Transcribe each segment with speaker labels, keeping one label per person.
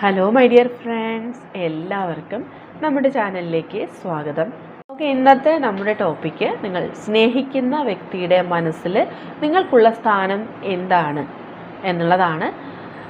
Speaker 1: Hello my dear friends എല്ലാവർക്കും നമ്മുടെ ചാനലിലേക്ക് സ്വാഗതം. ഓക്കെ ഇന്നത്തെ നമ്മുടെ ടോപ്പിക്ക് നിങ്ങൾ സ്നേഹിക്കുന്ന വ്യക്തിയുടെ മനസ്സിൽ നിങ്ങൾക്കുള്ള സ്ഥാനം എന്താണ് എന്നുള്ളതാണ്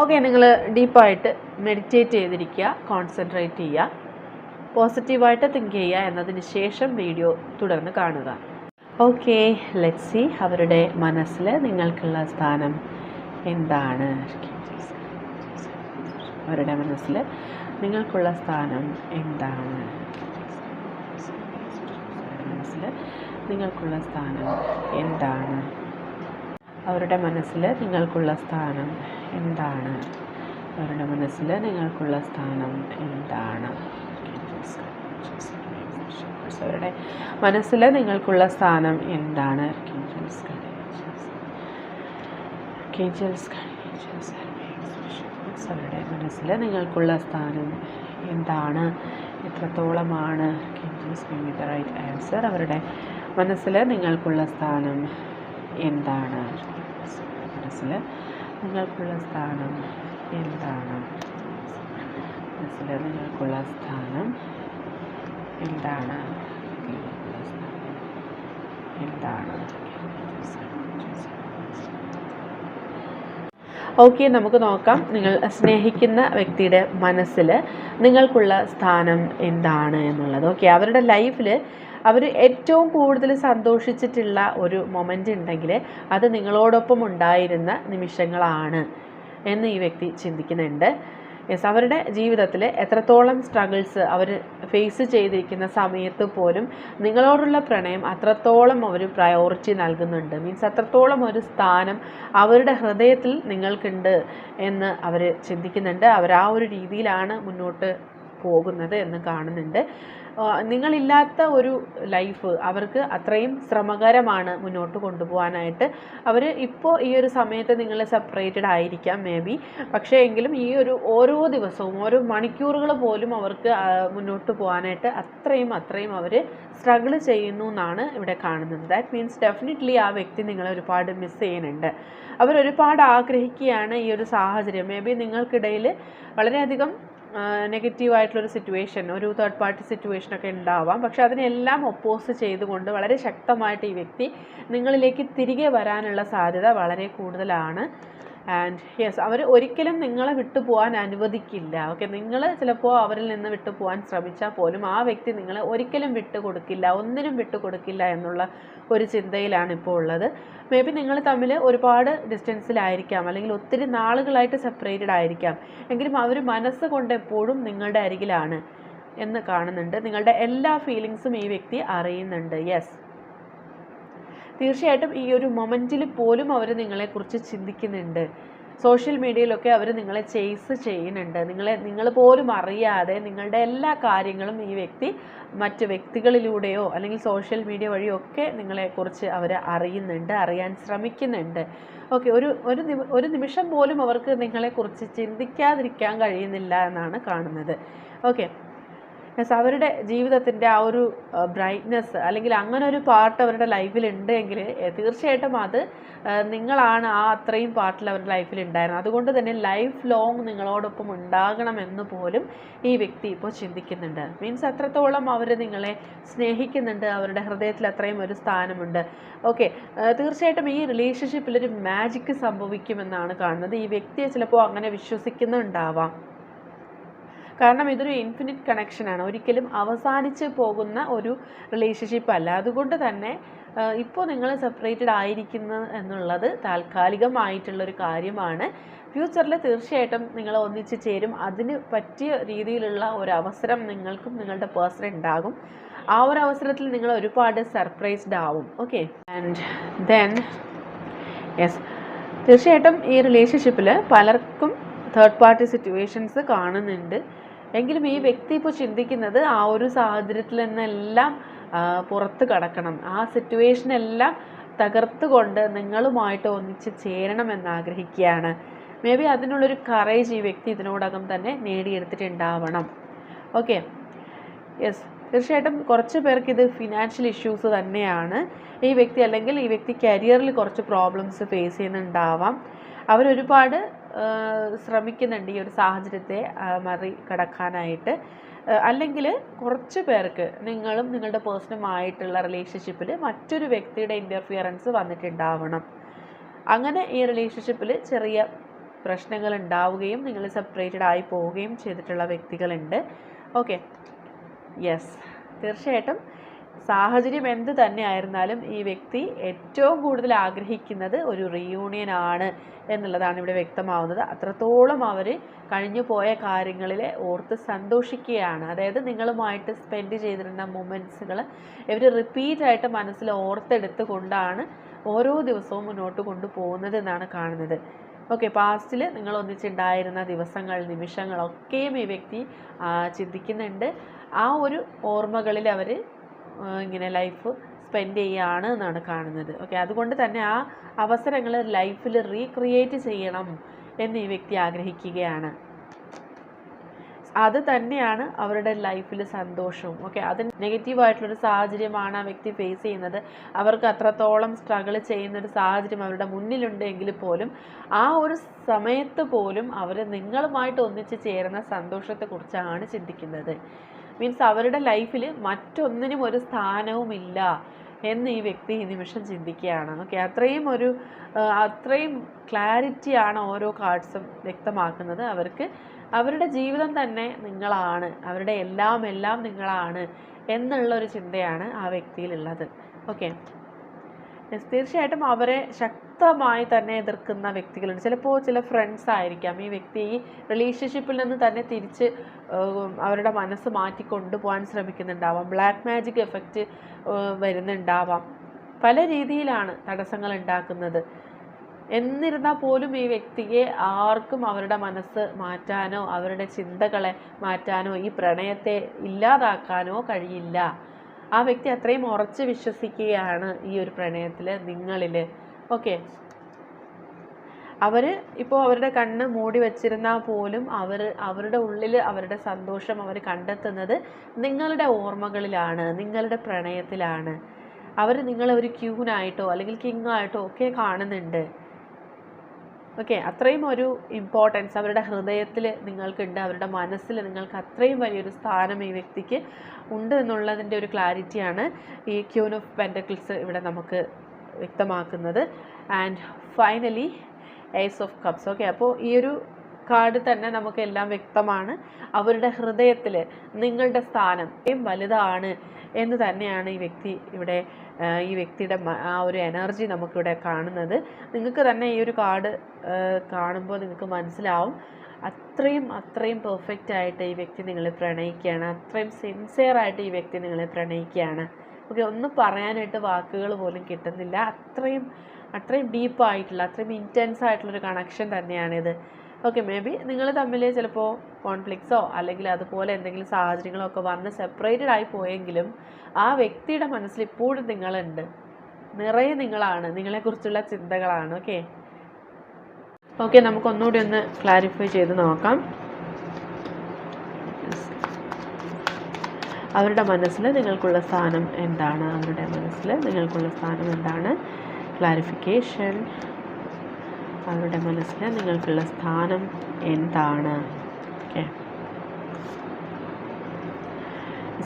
Speaker 1: ഓക്കെ നിങ്ങൾ ഡീപ്പായിട്ട് മെഡിറ്റേറ്റ് ചെയ്തിരിക്കുക കോൺസെൻട്രേറ്റ് ചെയ്യുക പോസിറ്റീവായിട്ട് തിങ്ക് ചെയ്യുക എന്നതിന് ശേഷം വീഡിയോ തുടർന്ന് കാണുക. ഓക്കെ ലെറ്റ് സി അവരുടെ മനസ്സിൽ നിങ്ങൾക്കുള്ള സ്ഥാനം എന്താണ്? അവരുടെ മനസ്സിൽ നിങ്ങൾക്കുള്ള സ്ഥാനം എന്താണ്? മനസ്സിൽ നിങ്ങൾക്കുള്ള സ്ഥാനം എന്താണ്? അവരുടെ മനസ്സിൽ നിങ്ങൾക്കുള്ള സ്ഥാനം എന്താണ്? അവരുടെ മനസ്സിൽ നിങ്ങൾക്കുള്ള സ്ഥാനം എന്താണ്? അവരുടെ മനസ്സിൽ നിങ്ങൾക്കുള്ള സ്ഥാനം എന്താണ്? അവരുടെ മനസ്സിൽ നിങ്ങൾക്കുള്ള സ്ഥാനം എന്താണ്? എത്രത്തോളമാണ്? റൈറ്റ് ആൻസർ അവരുടെ മനസ്സിൽ നിങ്ങൾക്കുള്ള സ്ഥാനം എന്താണ്? മനസ്സിൽ നിങ്ങൾക്കുള്ള സ്ഥാനം എന്താണ്? മനസ്സിൽ നിങ്ങൾക്കുള്ള സ്ഥാനം എന്താണ്? എന്താണ്? ഓക്കെ നമുക്ക് നോക്കാം. നിങ്ങൾ സ്നേഹിക്കുന്ന വ്യക്തിയുടെ മനസ്സിൽ നിങ്ങൾക്കുള്ള സ്ഥാനം എന്താണ് എന്നുള്ളത്. ഓക്കെ അവരുടെ ലൈഫിൽ അവർ ഏറ്റവും കൂടുതൽ സന്തോഷിച്ചിട്ടുള്ള ഒരു മൊമെന്റ് ഉണ്ടെങ്കിൽ അത് നിങ്ങളോടൊപ്പം ഉണ്ടായിരുന്ന നിമിഷങ്ങളാണ് എന്ന് ഈ വ്യക്തി ചിന്തിക്കുന്നുണ്ട്. യെസ് അവരുടെ ജീവിതത്തിൽ എത്രത്തോളം സ്ട്രഗിൾസ് അവർ ഫേസ് ചെയ്തിരിക്കുന്ന സമയത്ത് പോലും നിങ്ങളോടുള്ള പ്രണയം അത്രത്തോളം അവർ പ്രയോറിറ്റി നൽകുന്നുണ്ട്. മീൻസ് അത്രത്തോളം ഒരു സ്ഥാനം അവരുടെ ഹൃദയത്തിൽ നിങ്ങൾക്കുണ്ട് എന്ന് അവർ ചിന്തിക്കുന്നുണ്ട്. അവർ ആ ഒരു രീതിയിലാണ് മുന്നോട്ട് പോകുന്നത് എന്ന് കാണുന്നുണ്ട്. നിങ്ങളില്ലാത്ത ഒരു ലൈഫ് അവർക്ക് അത്രയും ശ്രമകരമാണ് മുന്നോട്ട് കൊണ്ടുപോകാനായിട്ട്. അവർ ഇപ്പോൾ ഈ ഒരു സമയത്ത് നിങ്ങൾ സെപ്പറേറ്റഡ് ആയിരിക്കാം മേ ബി പക്ഷേ എങ്കിലും ഈ ഒരു ഓരോ ദിവസവും ഓരോ മണിക്കൂറുകൾ പോലും അവർക്ക് മുന്നോട്ട് പോകാനായിട്ട് അത്രയും അത്രയും അവർ സ്ട്രഗിൾ ചെയ്യുന്നു എന്നാണ് ഇവിടെ കാണുന്നത്. ദാറ്റ് മീൻസ് ഡെഫിനറ്റ്ലി ആ വ്യക്തി നിങ്ങളെ ഒരുപാട് മിസ് ചെയ്യുന്നുണ്ട്. അവരൊരുപാട് ആഗ്രഹിക്കുകയാണ് ഈ ഒരു സാഹചര്യം. മേ ബി നിങ്ങൾക്കിടയിൽ വളരെയധികം നെഗറ്റീവായിട്ടുള്ളൊരു സിറ്റുവേഷൻ ഒരു തേർഡ് പാർട്ടി സിറ്റുവേഷനൊക്കെ ഉണ്ടാവാം. പക്ഷെ അതിനെല്ലാം ഒപ്പോസ് ചെയ്തുകൊണ്ട് വളരെ ശക്തമായിട്ട് ഈ വ്യക്തി നിങ്ങളിലേക്ക് തിരികെ വരാനുള്ള സാധ്യത വളരെ കൂടുതലാണ്. ആൻഡ് യെസ് അവർ ഒരിക്കലും നിങ്ങളെ വിട്ടു പോകാൻ അനുവദിക്കില്ല. ഓക്കെ നിങ്ങൾ ചിലപ്പോൾ അവരിൽ നിന്ന് വിട്ടു പോകാൻ ശ്രമിച്ചാൽ പോലും ആ വ്യക്തി നിങ്ങളെ ഒരിക്കലും വിട്ടു കൊടുക്കില്ല ഒന്നിനും വിട്ടു കൊടുക്കില്ല എന്നുള്ള ഒരു ചിന്തയിലാണ് ഇപ്പോൾ ഉള്ളത്. മേ ബി നിങ്ങൾ തമ്മിൽ ഒരുപാട് ഡിസ്റ്റൻസിലായിരിക്കാം അല്ലെങ്കിൽ ഒത്തിരി നാളുകളായിട്ട് സെപ്പറേറ്റഡ് ആയിരിക്കാം. എങ്കിലും അവർ മനസ്സ് കൊണ്ട് എപ്പോഴും നിങ്ങളുടെ അരികിലാണ് എന്ന് കാണുന്നുണ്ട്. നിങ്ങളുടെ എല്ലാ ഫീലിങ്സും ഈ വ്യക്തി അറിയുന്നുണ്ട്. യെസ് തീർച്ചയായിട്ടും ഈ ഒരു മൊമെന്റിൽ പോലും അവർ നിങ്ങളെക്കുറിച്ച് ചിന്തിക്കുന്നുണ്ട്. സോഷ്യൽ മീഡിയയിലൊക്കെ അവർ നിങ്ങളെ ചേസ് ചെയ്യുന്നുണ്ട്. നിങ്ങളെ നിങ്ങൾ പോലും അറിയാതെ നിങ്ങളുടെ എല്ലാ കാര്യങ്ങളും ഈ വ്യക്തി മറ്റ് വ്യക്തികളിലൂടെയോ അല്ലെങ്കിൽ സോഷ്യൽ മീഡിയ വഴിയോ ഒക്കെ നിങ്ങളെക്കുറിച്ച് അവർ അറിയുന്നുണ്ട് അറിയാൻ ശ്രമിക്കുന്നുണ്ട്. ഓക്കെ ഒരു ഒരു ഒരു നിമിഷം പോലും അവർക്ക് നിങ്ങളെക്കുറിച്ച് ചിന്തിക്കാതിരിക്കാൻ കഴിയുന്നില്ല എന്നാണ് കാണുന്നത്. ഓക്കെ യെസ് അവരുടെ ജീവിതത്തിന്റെ ആ ഒരു ബ്രൈറ്റ്നെസ് അല്ലെങ്കിൽ അങ്ങനെ ഒരു പാർട്ട് അവരുടെ ലൈഫിൽ ഉണ്ടെങ്കിൽ തീർച്ചയായിട്ടും അത് നിങ്ങളാണ് ആ അത്രയും പാർട്ടിൽ അവരുടെ ലൈഫിൽ ഉണ്ടായിരുന്നത്. അതുകൊണ്ട് തന്നെ ലൈഫ് ലോങ് നിങ്ങളോടൊപ്പം ഉണ്ടാകണമെന്ന് പോലും ഈ വ്യക്തി ഇപ്പോൾ ചിന്തിക്കുന്നുണ്ട്. മീൻസ് അത്രത്തോളം അവർ നിങ്ങളെ സ്നേഹിക്കുന്നുണ്ട്. അവരുടെ ഹൃദയത്തിൽ അത്രയും ഒരു സ്ഥാനമുണ്ട്. ഓക്കെ തീർച്ചയായിട്ടും ഈ റിലേഷൻഷിപ്പിൽ ഒരു മാജിക്ക് സംഭവിക്കുമെന്നാണ് കാണുന്നത്. ഈ വ്യക്തിയെ ചിലപ്പോൾ അങ്ങനെ വിശ്വസിക്കുന്നുണ്ടാവാം. കാരണം ഇതൊരു ഇൻഫിനിറ്റ് കണക്ഷനാണ് ഒരിക്കലും അവസാനിച്ച് പോകുന്ന ഒരു റിലേഷൻഷിപ്പ് അല്ല. അതുകൊണ്ട് തന്നെ ഇപ്പോൾ നിങ്ങൾ സെപ്പറേറ്റഡ് ആയിരിക്കുന്നു എന്നുള്ളത് താൽക്കാലികമായിട്ടുള്ളൊരു കാര്യമാണ്. ഫ്യൂച്ചറിൽ തീർച്ചയായിട്ടും നിങ്ങൾ ഒന്നിച്ച് ചേരും. അതിന് പറ്റിയ രീതിയിലുള്ള ഒരു അവസരം നിങ്ങൾക്കും നിങ്ങളുടെ പേഴ്സൺ ഉണ്ടാകും. ആ ഒരു അവസരത്തിൽ നിങ്ങൾ ഒരുപാട് സർപ്രൈസ്ഡ് ആവും. ഓക്കെ ആൻഡ് ദെൻ യെസ് തീർച്ചയായിട്ടും ഈ റിലേഷൻഷിപ്പിൽ പലർക്കും തേർഡ് പാർട്ടി സിറ്റുവേഷൻസ് കാണുന്നുണ്ട്. എങ്കിലും ഈ വ്യക്തി ഇപ്പോൾ ചിന്തിക്കുന്നത് ആ ഒരു സാഹചര്യത്തിൽ നിന്നെല്ലാം പുറത്ത് കടക്കണം. ആ സിറ്റുവേഷനെല്ലാം തകർത്തുകൊണ്ട് നിങ്ങളുമായിട്ട് ഒന്നിച്ച് ചേരണമെന്ന് ആഗ്രഹിക്കുകയാണ് മേ ബി അതിനുള്ളൊരു കറേജ് ഈ വ്യക്തി ഇതിനോടകം തന്നെ നേടിയെടുത്തിട്ടുണ്ടാവണം. ഓക്കെ യെസ് തീർച്ചയായിട്ടും കുറച്ച് പേർക്ക് ഇത് ഫിനാൻഷ്യൽ ഇഷ്യൂസ് തന്നെയാണ്. ഈ വ്യക്തി അല്ലെങ്കിൽ ഈ വ്യക്തി കരിയറിൽ കുറച്ച് പ്രോബ്ലംസ് ഫേസ് ചെയ്യുന്നുണ്ടാവാം. അവരൊരുപാട് ശ്രമിക്കുന്നുണ്ട് ഈ ഒരു സാഹചര്യത്തെ മറികടക്കാനായിട്ട് അല്ലെങ്കിൽ കുറച്ച് പേർക്ക് നിങ്ങളും നിങ്ങളുടെ പേഴ്സണുമായിട്ടുള്ള റിലേഷൻഷിപ്പിൽ മറ്റൊരു വ്യക്തിയുടെ ഇന്റർഫിയറൻസ് വന്നിട്ടുണ്ടാവണം. അങ്ങനെ ഈ റിലേഷൻഷിപ്പിൽ ചെറിയ പ്രശ്നങ്ങൾ ഉണ്ടാവുകയും നിങ്ങൾ സെപ്പറേറ്റഡ് ആയി പോവുകയും ചെയ്തിട്ടുള്ള വ്യക്തികളുണ്ട്. ഓക്കെ യെസ് തീർച്ചയായിട്ടും സാഹചര്യം എന്ത് തന്നെ ആയിരുന്നാലും ഈ വ്യക്തി ഏറ്റവും കൂടുതൽ ആഗ്രഹിക്കുന്നത് ഒരു റീയൂണിയൻ ആണ് എന്നുള്ളതാണ് ഇവിടെ വ്യക്തമാവുന്നത്. അത്രത്തോളം അവർ കഴിഞ്ഞു പോയ കാര്യങ്ങളിൽ ഓർത്ത് സന്തോഷിക്കുകയാണ്. അതായത് നിങ്ങളുമായിട്ട് സ്പെൻഡ് ചെയ്തിരുന്ന മൊമെന്റ്സുകൾ ഇവർ റിപ്പീറ്റായിട്ട് മനസ്സിൽ ഓർത്തെടുത്ത് കൊണ്ടാണ് ഓരോ ദിവസവും മുന്നോട്ട് കൊണ്ടുപോകുന്നത് എന്നാണ് കാണുന്നത് ഓക്കെ പാസ്റ്റിൽ നിങ്ങൾ ഒന്നിച്ചുണ്ടായിരുന്ന ദിവസങ്ങൾ നിമിഷങ്ങളൊക്കെയും ഈ വ്യക്തി ചിന്തിക്കുന്നുണ്ട്. ആ ഒരു ഓർമ്മകളിൽ അവർ ഇങ്ങനെ ലൈഫ് സ്പെൻഡ് ചെയ്യുകയാണ് എന്നാണ് കാണുന്നത്. ഓക്കെ അതുകൊണ്ട് തന്നെ ആ അവസരങ്ങൾ ലൈഫിൽ റീക്രിയേറ്റ് ചെയ്യണം എന്ന് ഈ വ്യക്തി ആഗ്രഹിക്കുകയാണ്. അത് തന്നെയാണ് അവരുടെ ലൈഫിൽ സന്തോഷവും. ഓക്കെ അത് നെഗറ്റീവായിട്ടുള്ളൊരു സാഹചര്യമാണ് ആ വ്യക്തി ഫേസ് ചെയ്യുന്നത്. അവർക്ക് അത്രത്തോളം സ്ട്രഗിൾ ചെയ്യുന്ന ഒരു സാഹചര്യം അവരുടെ മുന്നിലുണ്ട് എങ്കിൽ പോലും ആ ഒരു സമയത്ത് പോലും അവർ നിങ്ങളുമായിട്ട് ഒന്നിച്ച് ചേരുന്ന സന്തോഷത്തെക്കുറിച്ചാണ് ചിന്തിക്കുന്നത്. മീൻസ് അവരുടെ ലൈഫിൽ മറ്റൊന്നിനും ഒരു സ്ഥാനവുമില്ല എന്ന് ഈ വ്യക്തി ഈ നിമിഷം ചിന്തിക്കുകയാണ്. ഓക്കെ അത്രയും ഒരു അത്രയും ക്ലാരിറ്റിയാണ് ഓരോ കാർഡ്സും വ്യക്തമാക്കുന്നത്. അവർക്ക് അവരുടെ ജീവിതം തന്നെ നിങ്ങളാണ്. അവരുടെ എല്ലാം എല്ലാം നിങ്ങളാണ് എന്നുള്ളൊരു ചിന്തയാണ് ആ വ്യക്തിയിലുള്ളത്. ഓക്കെ തീർച്ചയായിട്ടും അവരെ ശക്തമായി തന്നെ എതിർക്കുന്ന വ്യക്തികളുണ്ട്. ചിലപ്പോൾ ചില ഫ്രണ്ട്സ് ആയിരിക്കാം. ഈ വ്യക്തി ഈ റിലേഷൻഷിപ്പിൽ നിന്ന് തന്നെ തിരിച്ച് അവരുടെ മനസ്സ് മാറ്റി കൊണ്ടുപോകാൻ ശ്രമിക്കുന്നുണ്ടാവാം. ബ്ലാക്ക് മാജിക് എഫക്റ്റ് വരുന്നുണ്ടാവാം. പല രീതിയിലാണ് തടസ്സങ്ങൾ ഉണ്ടാക്കുന്നത്. എന്നിരുന്നാൽ പോലും ഈ വ്യക്തിയെ ആർക്കും അവരുടെ മനസ്സ് മാറ്റാനോ അവരുടെ ചിന്തകളെ മാറ്റാനോ ഈ പ്രണയത്തെ ഇല്ലാതാക്കാനോ കഴിയില്ല. ആ വ്യക്തി അത്രയും ഉറച്ച് വിശ്വസിക്കുകയാണ് ഈ ഒരു പ്രണയത്തിൽ നിങ്ങളിൽ ഓക്കെ. അവർ ഇപ്പോൾ അവരുടെ കണ്ണ് മൂടി വെച്ചിരുന്നാൽ പോലും അവർ അവരുടെ ഉള്ളിൽ അവരുടെ സന്തോഷം അവർ കണ്ടെത്തുന്നത് നിങ്ങളുടെ ഓർമ്മകളിലാണ് നിങ്ങളുടെ പ്രണയത്തിലാണ്. അവർ നിങ്ങളെ ഒരു ക്യൂനായിട്ടോ അല്ലെങ്കിൽ കിങ് ആയിട്ടോ ഒക്കെ കാണുന്നുണ്ട്. ഓക്കെ അത്രയും ഒരു ഇമ്പോർട്ടൻസ് അവരുടെ ഹൃദയത്തിൽ നിങ്ങൾക്കുണ്ട് അവരുടെ മനസ്സിൽ നിങ്ങൾക്ക് അത്രയും വലിയൊരു സ്ഥാനം ഈ വ്യക്തിക്ക് ഉണ്ട് എന്നുള്ളതിന്റെ ഒരു ക്ലാരിറ്റിയാണ് ഈ ക്യൂൻ ഓഫ് പെന്റക്കിൾസ് ഇവിടെ നമുക്ക് വ്യക്തമാക്കുന്നത്. And finally ace of cups okay അപ്പോൾ ഈ ഒരു കാർഡ് തന്നെ നമുക്കെല്ലാം വ്യക്തമാണ്. അവരുടെ ഹൃദയത്തിൽ നിങ്ങളുടെ സ്ഥാനം വലുതാണ് എന്ന് തന്നെയാണ് ഈ വ്യക്തി ഇവിടെ ഈ വ്യക്തിയുടെ ആ ഒരു എനർജി നമുക്കിവിടെ കാണുന്നത്. നിങ്ങൾക്ക് തന്നെ ഈ ഒരു കാർഡ് കാണുമ്പോൾ നിങ്ങൾക്ക് മനസ്സിലാവും. അത്രയും അത്രയും പെർഫെക്റ്റ് ആയിട്ട് ഈ വ്യക്തി നിങ്ങളെ പ്രണയിക്കുകയാണ്. അത്രയും സിൻസിയറായിട്ട് ഈ വ്യക്തി നിങ്ങളെ പ്രണയിക്കുകയാണ്. ഓക്കെ ഒന്നും പറയാനായിട്ട് വാക്കുകൾ പോലും കിട്ടുന്നില്ല. അത്രയും അത്രയും ഡീപ്പായിട്ടുള്ള അത്രയും ഇന്റൻസ് ആയിട്ടുള്ളൊരു കണക്ഷൻ തന്നെയാണിത്. ഓക്കെ മേ ബി നിങ്ങൾ തമ്മിൽ ചിലപ്പോൾ കോൺഫ്ലിക്ട്സോ അല്ലെങ്കിൽ അതുപോലെ എന്തെങ്കിലും സാഹചര്യങ്ങളോ ഒക്കെ വന്ന് സെപ്പറേറ്റഡ് ആയി പോയെങ്കിലും ആ വ്യക്തിയുടെ മനസ്സിൽ ഇപ്പോഴും നിങ്ങളുണ്ട്. നിറയെ നിങ്ങളാണ്. നിങ്ങളെക്കുറിച്ചുള്ള ചിന്തകളാണ്. ഓക്കെ ഓക്കെ നമുക്ക് ഒന്നുകൂടി ഒന്ന് ക്ലാരിഫൈ ചെയ്ത് നോക്കാം. അവരുടെ മനസ്സിൽ നിങ്ങൾക്കുള്ള സ്ഥാനം എന്താണ്? അവരുടെ മനസ്സിൽ നിങ്ങൾക്കുള്ള സ്ഥാനം എന്താണ്? ക്ലാരിഫിക്കേഷൻ അവരുടെ മനസ്സിൽ നിങ്ങൾക്കുള്ള സ്ഥാനം എന്താണ്? ഓക്കെ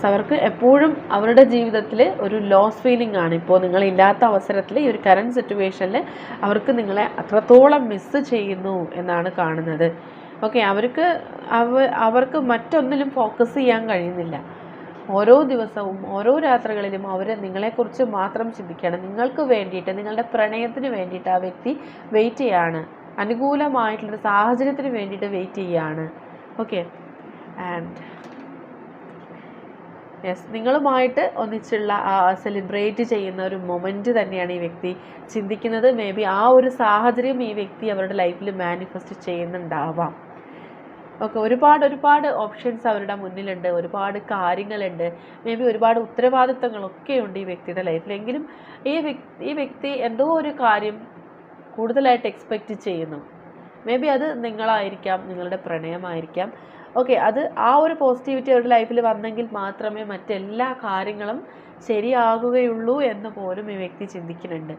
Speaker 1: അവർക്ക് എപ്പോഴും അവരുടെ ജീവിതത്തിൽ ഒരു ലോസ് ഫീലിംഗ് ആണ്. ഇപ്പോൾ നിങ്ങളില്ലാത്ത അവസരത്തിൽ ഈ ഒരു കറണ്ട് സിറ്റുവേഷനിൽ അവർക്ക് നിങ്ങളെ അത്രത്തോളം മിസ്സ് ചെയ്യുന്നു എന്നാണ് കാണുന്നത്. ഓക്കെ അവർക്ക് അവ അവർക്ക് മറ്റൊന്നിലും ഫോക്കസ് ചെയ്യാൻ കഴിയുന്നില്ല. ഓരോ ദിവസവും ഓരോ രാത്രികളിലും അവർ നിങ്ങളെക്കുറിച്ച് മാത്രം ചിന്തിക്കുകയാണ്. നിങ്ങൾക്ക് വേണ്ടിയിട്ട് നിങ്ങളുടെ പ്രണയത്തിന് വേണ്ടിയിട്ട് ആ വ്യക്തി വെയിറ്റ് ചെയ്യാണ്. അനുകൂലമായിട്ടുള്ള സാഹചര്യത്തിന് വേണ്ടിയിട്ട് വെയിറ്റ് ചെയ്യാണ്. ഓക്കെ ആൻഡ് യെസ് നിങ്ങളുമായിട്ട് ഒന്നിച്ചുള്ള സെലിബ്രേറ്റ് ചെയ്യുന്ന ഒരു മൊമെന്റ് തന്നെയാണ് ഈ വ്യക്തി ചിന്തിക്കുന്നത്. മേ ബി ആ ഒരു സാഹചര്യം ഈ വ്യക്തി അവരുടെ ലൈഫിൽ മാനിഫെസ്റ്റ് ചെയ്യുന്നുണ്ടാവാം. ഒക്കെ ഒരുപാട് ഒരുപാട് ഓപ്ഷൻസ് അവരുടെ മുന്നിലുണ്ട് ഒരുപാട് കാര്യങ്ങളുണ്ട്. മേ ബി ഒരുപാട് ഉത്തരവാദിത്തങ്ങളൊക്കെ ഉണ്ട് ഈ വ്യക്തിയുടെ ലൈഫിൽ എങ്കിലും ഈ വ്യക്തി ഈ വ്യക്തി എന്തോ ഒരു കാര്യം കൂടുതലായിട്ട് എക്സ്പെക്റ്റ് ചെയ്യുന്നു. മേ ബി അത് നിങ്ങളായിരിക്കാം നിങ്ങളുടെ പ്രണയമായിരിക്കാം. ഓക്കെ അത് ആ ഒരു പോസിറ്റിവിറ്റി അവരുടെ ലൈഫിൽ വന്നെങ്കിൽ മാത്രമേ മറ്റെല്ലാ കാര്യങ്ങളും ശരിയാകുകയുള്ളൂ എന്ന് പോലും ഈ വ്യക്തി ചിന്തിക്കുന്നുണ്ട്.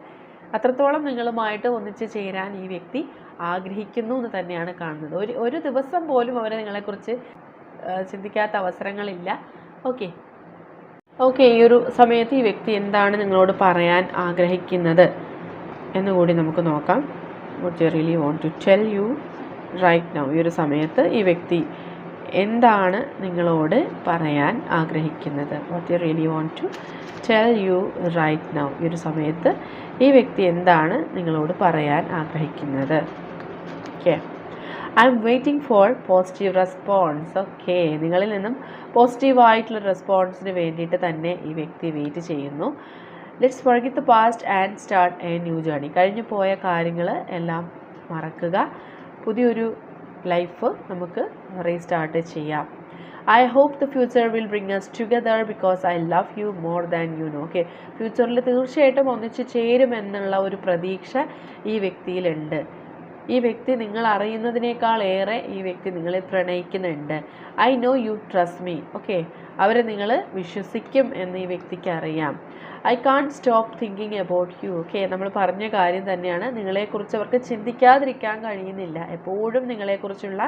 Speaker 1: അത്രത്തോളം നിങ്ങളുമായിട്ട് ഒന്നിച്ച് ചേരാൻ ഈ വ്യക്തി ആഗ്രഹിക്കുന്നു എന്ന് തന്നെയാണ് കാണുന്നത്. ഒരു ഒരു ദിവസം പോലും അവരെ നിങ്ങളെക്കുറിച്ച് ചിന്തിക്കാത്ത അവസരങ്ങളില്ല. ഓക്കെ. ഓക്കെ ഈ ഒരു സമയത്ത് ഈ വ്യക്തി എന്താണ് നിങ്ങളോട് പറയാൻ ആഗ്രഹിക്കുന്നത്? എന്നുകൂടി നമുക്ക് നോക്കാം. What you really want to tell you right now ഈ ഒരു സമയത്ത് ഈ വ്യക്തി എന്താണ് നിങ്ങളോട് പറയാൻ ആഗ്രഹിക്കുന്നത്? What you really want to tell you right now ഈ ഒരു സമയത്ത് ഈ വ്യക്തി എന്താണ് നിങ്ങളോട് പറയാൻ ആഗ്രഹിക്കുന്നത്? Okay I'm waiting for positive response okay നിങ്ങളിൽ നിന്നും പോസിറ്റീവായിട്ടുള്ള റെസ്പോൺസിന് വേണ്ടിയിട്ട് തന്നെ ഈ വ്യക്തി വെയിറ്റ് ചെയ്യുന്നു. Let's forget the past and start a new journey കഴിഞ്ഞു പോയ കാര്യങ്ങൾ എല്ലാം മറക്കുക. പുതിയൊരു ലൈഫ് നമുക്ക് റീസ്റ്റാർട്ട് ചെയ്യാം. I hope the future will bring us together because I love you more than you know okay ഫ്യൂച്ചറിൽ തീർച്ചയായിട്ടും ഒന്നിച്ച് ചേരുമെന്നുള്ള ഒരു പ്രതീക്ഷ ഈ വ്യക്തിയിലുണ്ട്. ഈ വ്യക്തി നിങ്ങൾ അറിയുന്നതിനേക്കാൾ ഏറെ ഈ വ്യക്തി നിങ്ങളെ പ്രണയിക്കുന്നുണ്ട്. I know you trust me okay അവരെ നിങ്ങൾ വിശ്വസിക്കും എന്ന് ഈ വ്യക്തിക്ക് അറിയാം. I can't stop thinking about you okay നമ്മൾ പറഞ്ഞ കാര്യം തന്നെയാണ്. നിങ്ങളെക്കുറിച്ച് അവർക്ക് ചിന്തിക്കാതിരിക്കാൻ കഴിയുന്നില്ല. എപ്പോഴും നിങ്ങളെക്കുറിച്ചുള്ള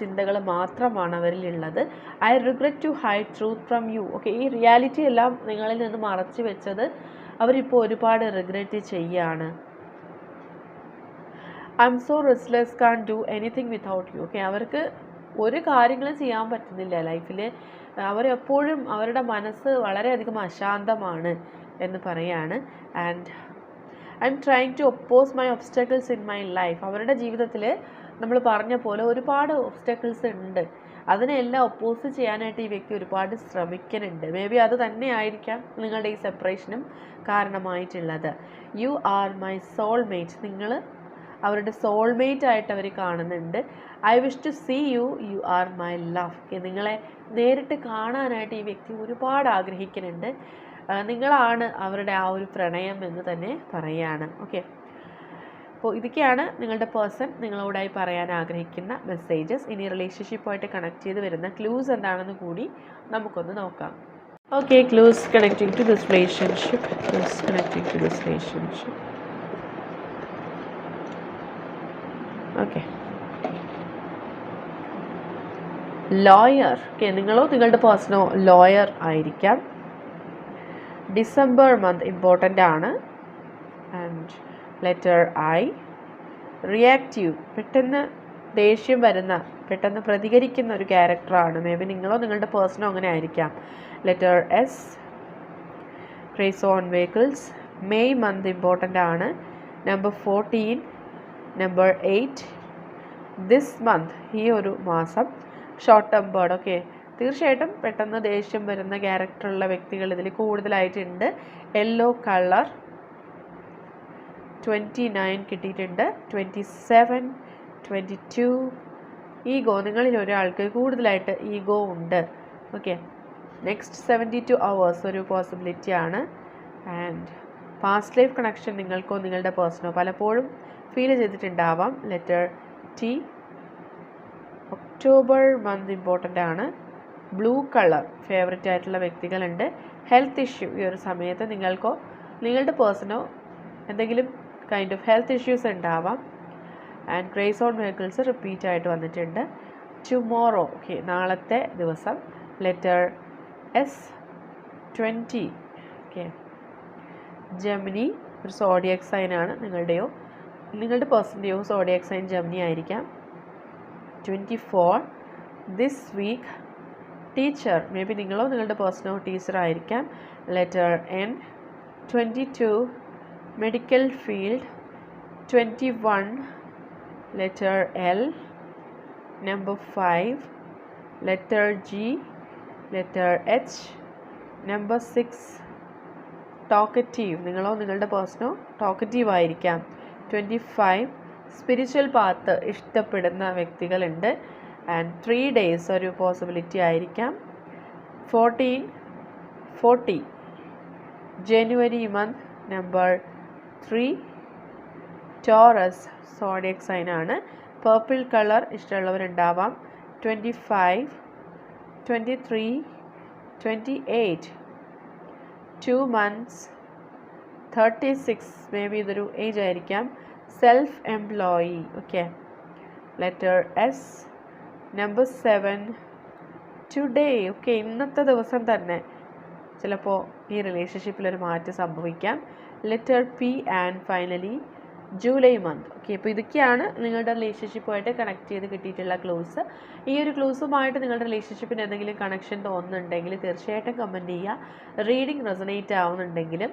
Speaker 1: ചിന്തകൾ മാത്രമാണ് അവരിലുള്ളത്. I regret to hide truth from you okay ഈ റിയാലിറ്റി എല്ലാം നിങ്ങളിൽ നിന്ന് മറച്ചു വെച്ചത് അവരിപ്പോൾ ഒരുപാട് റിഗ്രറ്റ് ചെയ്യാണ് I'm so restless can't do anything without you okay അവർക്ക് ഒരു കാര്യങ്ങളും ചെയ്യാൻ പറ്റുന്നില്ല ലൈഫിൽ അവരെപ്പോഴും അവരുടെ മനസ്സ് വളരെയധികം അശാന്തമാണ് എന്ന് പറയാണ്. And I'm trying to oppose my obstacles in my life അവരുടെ ജീവിതത്തിൽ നമ്മൾ പറഞ്ഞ പോലെ ഒരുപാട് ഒബ്സ്റ്റക്കിൾസ് ഉണ്ട്. അതിനെല്ലാം ഒപ്പോസ് ചെയ്യാനായിട്ട് ഈ വ്യക്തി ഒരുപാട് ശ്രമിക്കുന്നുണ്ട്. മേ ബി അത് തന്നെയായിരിക്കാം നിങ്ങളുടെ ഈ സെപ്പറേഷനും കാരണമായിട്ടുള്ളത്. You are my soul mate നിങ്ങൾ അവരുടെ സോൾമേറ്റ് ആയിട്ട് അവർ കാണുന്നുണ്ട്. I wish to see you you are my love നിങ്ങളെ നേരിട്ട് കാണാനായിട്ട് ഈ വ്യക്തി ഒരുപാട് ആഗ്രഹിക്കുന്നുണ്ട്. നിങ്ങളാണ് അവരുടെ ആ ഒരു പ്രണയം എന്ന് തന്നെ പറയാണ്. ഓക്കെ അപ്പോൾ ഇതൊക്കെയാണ് നിങ്ങളുടെ പേഴ്സൺ നിങ്ങളോടായി പറയാൻ ആഗ്രഹിക്കുന്ന മെസ്സേജസ് ഇനി റിലേഷൻഷിപ്പുമായിട്ട് കണക്ട് ചെയ്ത് വരുന്ന ക്ലൂസ് എന്താണെന്ന് കൂടി നമുക്കൊന്ന് നോക്കാം. Okay clues connecting to this relationship clues connecting to this relationship okay lawyer okay നിങ്ങളോ നിങ്ങളുടെ പേഴ്സണോ ലോയർ ആയിരിക്കാം. ഡിസംബർ മന്ത് ഇമ്പോർട്ടന്റ് ആണ്. ആൻഡ് ലെറ്റർ ഐ റിയാക്റ്റീവ് പെട്ടെന്ന് ദേഷ്യം വരുന്ന പെട്ടെന്ന് പ്രതികരിക്കുന്ന ഒരു ക്യാരക്ടറാണ് മേ ബി നിങ്ങളോ നിങ്ങളുടെ പേഴ്സണോ അങ്ങനെ ആയിരിക്കാം. Letter S craze on vehicles May month important ആണ്. Number fourteen number eight this month ഈ ഒരു മാസം ഷോർട്ട് ടേം ബേർഡ് ഓക്കെ തീർച്ചയായിട്ടും പെട്ടെന്ന് ദേഷ്യം വരുന്ന ക്യാരക്ടറുള്ള വ്യക്തികൾ ഇതിൽ കൂടുതലായിട്ടുണ്ട്. യെല്ലോ കളർ ട്വന്റി നയൻ കിട്ടിയിട്ടുണ്ട്. Twenty seven twenty two ego നിങ്ങളിൽ ഒരാൾക്ക് കൂടുതലായിട്ട് ഈഗോ ഉണ്ട്. Okay next seventy two hours ഒരു പോസിബിലിറ്റിയാണ് ആൻഡ് പാസ്റ്റ് ലൈഫ് കണക്ഷൻ നിങ്ങൾക്കോ നിങ്ങളുടെ പേഴ്സണോ പലപ്പോഴും feel ചെയ്തിട്ടുണ്ടാവാം. Letter T October month important ആണ്. ബ്ലൂ കളർ ഫേവററ്റ് ആയിട്ടുള്ള വ്യക്തികളുണ്ട്. ഹെൽത്ത് ഇഷ്യൂ ഈ ഒരു സമയത്ത് നിങ്ങൾക്കോ നിങ്ങളുടെ പേഴ്സണോ എന്തെങ്കിലും കൈൻഡ് ഓഫ് ഹെൽത്ത് ഇഷ്യൂസ് ഉണ്ടാവാം. And craze on vehicles repeat ആയിട്ട് വന്നിട്ടുണ്ട്. ടുമോറോ ഓക്കെ നാളത്തെ ദിവസം. Letter S twenty okay Gemini ഒരു സോഡിയക് സൈനാണ് നിങ്ങളുടെയോ? നിങ്ങളുടെ പേഴ്സന്റെയോ സോഡിയക് സൈൻ ജമിനി ആയിരിക്കാം. Twenty four this week teacher may be നിങ്ങളോ നിങ്ങളുടെ പേഴ്സണോ ടീച്ചറായിരിക്കാം letter N twenty two medical field twenty one letter L number five letter G letter H number six talkative നിങ്ങളോ നിങ്ങളുടെ പേഴ്സണോ ടോക്കറ്റീവ് ആയിരിക്കാം. ട്വന്റി ഫൈവ് സ്പിരിച്വൽ പാത്ത് ഇഷ്ടപ്പെടുന്ന വ്യക്തികളുണ്ട്. And three days ഒരു പോസിബിലിറ്റി ആയിരിക്കാം. Fourteen forty January month number three Taurus zodiac sign ആണ്. Purple colour ഇഷ്ടമുള്ളവരുണ്ടാവാം. Twenty five twenty three twenty eight two months thirty six may be ഇതൊരു age ആയിരിക്കാം. Self employee okay letter S number seven today okay ഇന്നത്തെ ദിവസം തന്നെ. ചിലപ്പോൾ ഈ റിലേഷൻഷിപ്പിലൊരു മാറ്റം സംഭവിക്കാം. Letter P and finally July month okay അപ്പോൾ ഇതൊക്കെയാണ് നിങ്ങളുടെ റിലേഷൻഷിപ്പുമായിട്ട് കണക്ട് ചെയ്ത് കിട്ടിയിട്ടുള്ള ക്ലൂസ് ഈ ഒരു ക്ലൂസുമായിട്ട് നിങ്ങളുടെ റിലേഷൻഷിപ്പിന് എന്തെങ്കിലും കണക്ഷൻ തോന്നുന്നുണ്ടെങ്കിൽ തീർച്ചയായിട്ടും കമന്റ് ചെയ്യുക. Reading resonate ആവുന്നുണ്ടെങ്കിലും